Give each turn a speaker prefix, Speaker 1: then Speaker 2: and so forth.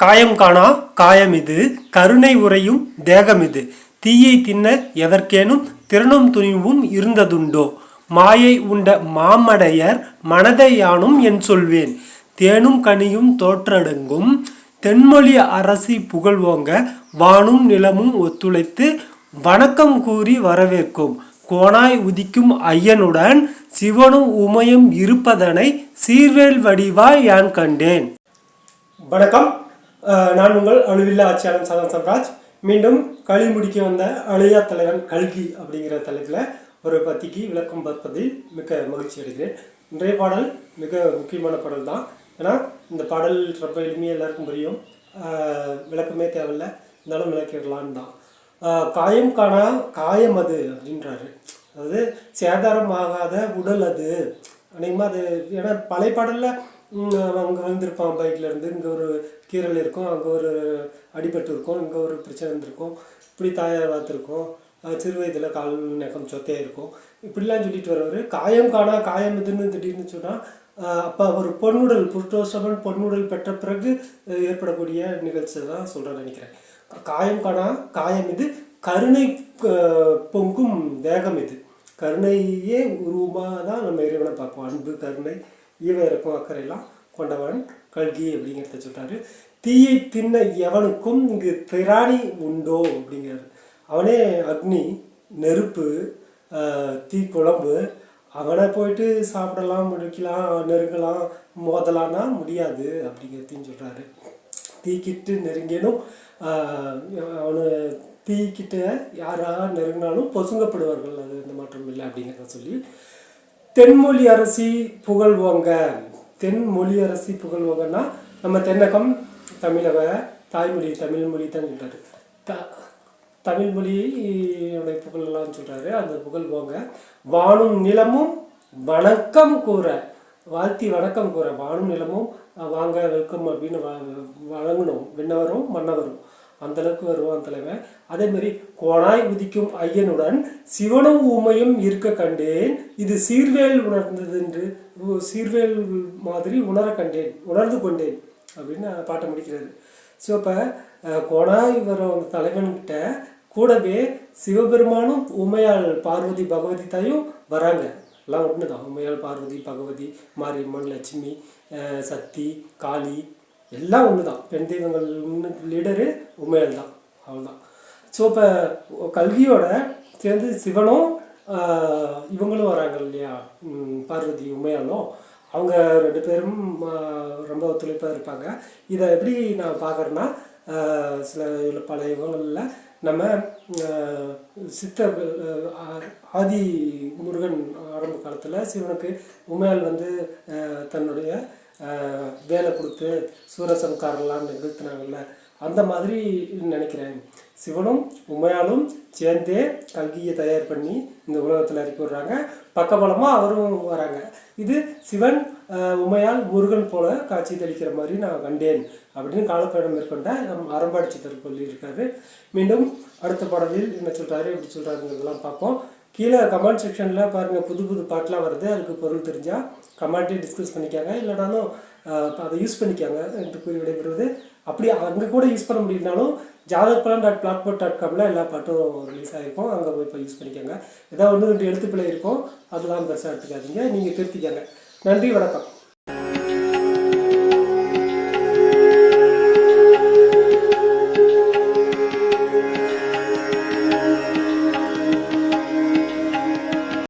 Speaker 1: காயம் காணா காயம் இது கருணை உறையும் தேகம் இது தீயை தின்ன எதற்கேனும் திறனும் துணிவும் இருந்ததுண்டோ? மாயை உண்ட மாமடையர் மனதை யானும் என் சொல்வேன். தேனும் கனியும் தோற்றடங்கும். தென்மொழி அரசி புகழ்வோங்க. வானும் நிலமும் ஒத்துழைத்து வணக்கம் கூறி வரவேற்கும். கோணாய் உதிக்கும் ஐயனுடன் சிவனும் உமையும் இருப்பதனை சீர்வேல் வடிவாய் யான் கண்டேன். வணக்கம். நான் உங்கள் அணுவில்லா ஆட்சியாளன் சதன் சம்ராஜ் மீண்டும் களி முடிக்க வந்த அழியா தலைவன் கல்கி அப்படிங்கிற தலைப்பில் ஒரு பத்திக்கு விளக்கம் பார்ப்பதில் மிக மகிழ்ச்சி அடைகிறேன். இன்றைய பாடல் மிக முக்கியமான பாடல் தான். ஏன்னா இந்த பாடல் ரொம்ப எளிமையாக எல்லாருக்கும் புரியும். விளக்கமே தேவையில்லை. இருந்தாலும் விளக்கிடலான்னு தான். காயம் காணா காயம் அது அப்படின்றாரு. அதாவது சேதாரம் ஆகாத உடல் அது. அநேகமாக அது ஏன்னா பழைய பாடலில் அங்கே வந்திருப்பான் பைக்கில் இருந்து. இங்கே ஒரு கீரல் இருக்கும். அங்கே ஒரு அடிபட்டு இருக்கும். இங்கே ஒரு பிரச்சனை இருந்திருக்கும். இப்படி தாயார் பார்த்துருக்கோம் சிறு வயதில் கால் நெகம் சொத்தையாக இருக்கும். இப்படிலாம் சொல்லிட்டு வரவர் காயம் காணா காயம் இதுன்னு திடீர்னு சொன்னால் அப்போ ஒரு பொன்னுடல் புருஷோசவன் பொன்னுடல் பெற்ற பிறகு ஏற்படக்கூடிய நிகழ்ச்சி தான் சொல்கிறேன் நினைக்கிறேன். காயம் காணா காயம் இது கருணை பொங்கும் வேகம் இது. கருணையே உருவமாக தான் நம்ம இறைவனை பார்ப்போம். அன்பு கருணை ஈவ இருக்கும் அக்கறையெல்லாம் கொண்டவன் கல்கி அப்படிங்கிறத சொல்கிறாரு தீயை தின்ன எவனுக்கும் இங்கு திராணி உண்டோ அப்படிங்கிறாரு. அவனே அக்னி நெருப்பு தீ குழம்பு அவனை போயிட்டு சாப்பிடலாம் முடிக்கலாம் நெருங்கலாம் மோதலானா முடியாது அப்படிங்கிறதையும் சொல்கிறாரு தீக்கிட்டு நெருங்கினும் அவனு தீக்கிட்ட யாராக நெருங்கினாலும் பொசுங்கப்படுவார்கள் அது எந்த மாற்றம் இல்லை அப்படிங்கிறத சொல்லி தென்மொழி அரசி புகழ்வோங்க. தென்மொழி அரசி புகழ்வோங்கன்னா நம்ம தென்னகம் தமிழக தாய்மொழி தமிழ் மொழி தான் சொல்கிறாரு த தமிழ் மொழியோட புகழெல்லாம் சொல்கிறாரு அந்த புகழ்வோங்க. வானும் நிலமும் வணக்கம் கூற வாழ்த்தி வணக்கம் கூற வானும் நிலமும் வாங்க வெல்கம் அப்படின்னு வ- வழங்கணும். விண்ணவரும் மன்னவரும். அந்தளவுக்கு வருவான் தலைவன். அதே மாதிரி கோணாய் உதிக்கும் ஐயனுடன் சிவனும் ஊமையும் இருக்க கண்டேன். இது சீர்வேல் உணர்ந்தது என்று சீர்வேல் மாதிரி உணர கண்டேன் உணர்ந்து கொண்டேன் அப்படின்னு பாட்டை முடிக்கிறது. ஸோ இப்போ கோணாய் வரும் தலைவன்கிட்ட கூடவே சிவபெருமானும் உமையாள் பார்வதி பகவதி தாயும் வராங்க. எல்லாம் ஒன்று தான் உமையாள் பார்வதி பகவதி மாரியம்மன் லட்சுமி சக்தி காளி எல்லாம் ஒன்று தான் பெண் தெய்வங்கள் லீடரு உமையல் தான். அவ்வளோதான் ஸோ இப்போ கல்வியோட சேர்ந்து சிவனும் இவங்களும் வராங்க இல்லையா? பார்வதி உமையாலும் அவங்க ரெண்டு பேரும் ரொம்ப ஒத்துழைப்பாக இருப்பாங்க. இதை எப்படி நான் பார்க்குறேன்னா சில பல யுகங்களில் நம்ம சித்தர்கள் ஆதி முருகன் ஆரம்ப காலத்தில் சிவனுக்கு உமையால் வந்து தன்னுடைய வேலை கொடுத்து சூரசம்காரெல்லாம் நிகழ்த்தினாங்கல்ல அந்த மாதிரி நினைக்கிறேன். சிவனும் உமையாலும் சேர்ந்தே கல்கியை தயார் பண்ணி இந்த உலகத்தில் இறக்கி விடுறாங்க. பக்கபலமாக அவரும் வராங்க. இது சிவன் உமையால் முருகன் போல காட்சி தெளிக்கிற மாதிரி நான் கண்டேன் அப்படின்னு காலப்பயணம் மேற்கொண்ட நம் அரம்பாடி சித்தர் சொல்லியிருக்காரு. மீண்டும் அடுத்த பாடலில் என்ன சொல்கிறாரு எப்படி சொல்கிறாருங்கிறதெல்லாம் பார்ப்போம். கீழே கமெண்ட் செக்ஷனில் பாருங்கள் புது புது பாட்டெலாம் வருது. அதுக்கு பொருள் தெரிஞ்சால் கமெண்ட்டே டிஸ்கஸ் பண்ணிக்காங்க. இல்லைனாலும் அதை யூஸ் பண்ணிக்காங்க என்று கூறி விடைபெறுவது. அப்படி அங்கே கூட யூஸ் பண்ண முடியலனாலும் ஜாதக் பலன் டாட் பிளாட்போர்ட் டாட் காமில் எல்லா பாட்டும் ரிலீஸ் ஆகிருக்கும் அங்கே போய் இப்போ யூஸ் பண்ணிக்கோங்க. ஏதாவது ஒன்று ரெண்டு எழுத்துப்பிள்ளை இருக்கும். அதெல்லாம் பெருசாக எடுத்துக்காதீங்க. நீங்கள் திருத்திக்கங்க. நன்றி வணக்கம்.